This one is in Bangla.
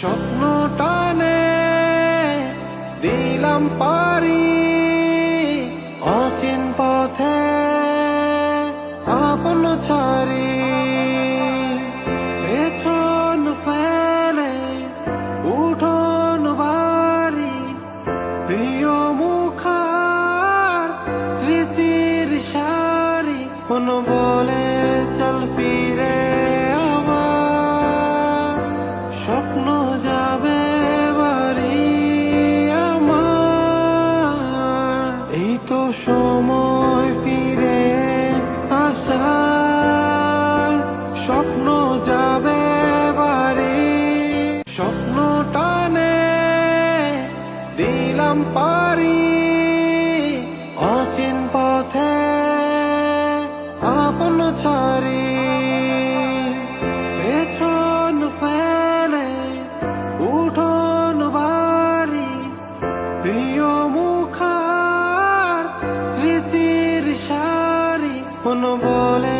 স্বপ্ন টানে দিলাম পারি অচিন পথে আপন ছাড়ি। পেছন ফেলে উঠোন বাড়ি, প্রিয় মুখার স্মৃতির সারি। কোন বলে সময় ফিরে আসার স্বপ্ন যাবে বাড়ি। স্বপ্ন টানে দিলাম পারি অচিন পথে আপন ছাড়ি। পেছন ফেলে উঠোন বাড়ি, প্রিয় মুখা Uno vole